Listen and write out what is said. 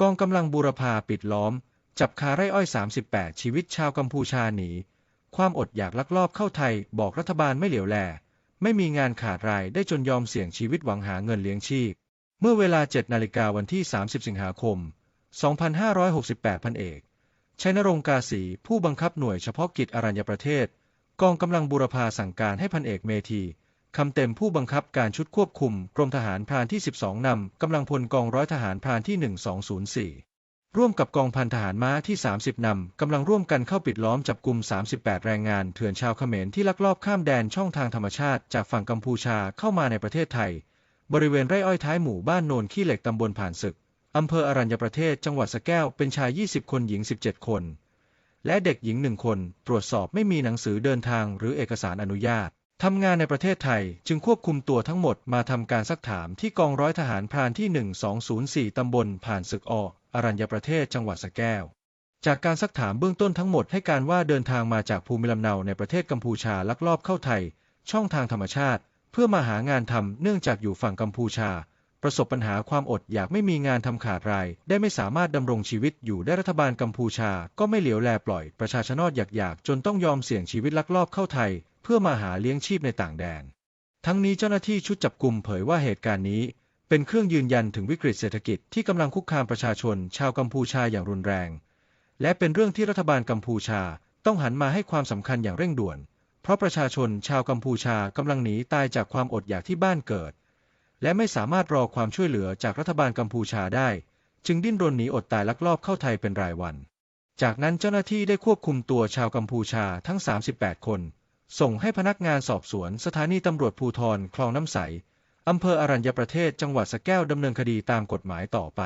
กองกำลังบูรพาปิดล้อม จับคาไร่อ้อย 38 ชีวิตชาวกัมพูชาหนี ความอดอยากลักลอบเข้าไทยบอกรัฐบาลไม่เหลียวแล ไม่มีงานขาดรายได้จนยอมเสี่ยงชีวิตหวังหาเงินเลี้ยงชีพ เมื่อเวลา 7 นาฬิกาวันที่ 30 สิงหาคม 2568 พันเอกชัยนรงกาสีผู้บังคับหน่วยเฉพาะกิจอรัญญประเทศ กองกำลังบูรพาสั่งการให้พันเอกเมธี คำเต็มผู้บังคับการชุดควบคุม กรมทหารพรานที่ 12 นำกำลังพลกองร้อยทหารพรานที่ 1204 ร่วมกับกองพันทหารม้าที่ 30 นำกำลังร่วมกันเข้าปิดล้อมจับกลุ่ม 38 แรงงานเถื่อนชาวเขมรที่ลักลอบข้ามแดนช่องทางธรรมชาติจากฝั่งกัมพูชาเข้ามาในประเทศไทย บริเวณไร่อ้อยท้ายหมู่บ้านโนนขี้เหล็กตำบลผ่านศึกอำเภออรัญญประเทศจังหวัดสแก้วเป็นชาย 20 คนหญิง 17 คน และเด็กหญิงหนึ่งคน ตรวจสอบไม่มีหนังสือเดินทางหรือเอกสารอนุญาต ทำงานในประเทศไทยจึงควบคุมตัวทั้งหมดมาทำการซักถามที่กองร้อยทหารพรานที่ 1204 ตำบลผ่านศึกออรัญญประเทศจังหวัดสะแก้ว จากการซักถามเบื้องต้นทั้งหมดให้การว่าเดินทางมาจากภูมิลำเนาในประเทศกัมพูชาลักลอบเข้าไทย ช่องทางธรรมชาติ เพื่อมาหางานทำเนื่องจากอยู่ฝั่งกัมพูชา ประสบปัญหาความอดอยากไม่มีงานทำขาดราย ได้ไม่สามารถดำรงชีวิตอยู่ได้รัฐบาลกัมพูชา ก็ไม่เหลียวแลปล่อยประชาชนอดอยากๆจนต้องยอมเสี่ยงชีวิตลักลอบเข้าไทย เพื่อมาหาเลี้ยงชีพในต่างแดน ทั้งนี้เจ้าหน้าที่ชุดจับกลุ่มเผยว่าเหตุการณ์นี้ เป็นเครื่องยืนยันถึงวิกฤตเศรษฐกิจที่กำลังคุกคามประชาชน ชาวกัมพูชาอย่างรุนแรง และเป็นเรื่องที่รัฐบาลกัมพูชาต้องหันมาให้ความสำคัญอย่างเร่งด่วน เพราะประชาชนชาวกัมพูชากำลังหนีตายจากความอดอยากที่บ้านเกิด และไม่สามารถรอความช่วยเหลือจากรัฐบาลกัมพูชาได้ จึงดิ้นรนหนีอดตายลักลอบเข้าไทยเป็นรายวัน จากนั้นเจ้าหน้าที่ได้ควบคุมตัวชาวกัมพูชาทั้ง 38 คน ส่งให้พนักงานสอบสวนสถานีตำรวจภูธรคลองน้ำใสอำเภออรัญญประเทศจังหวัดสะแก้วดำเนินคดีตามกฎหมายต่อไป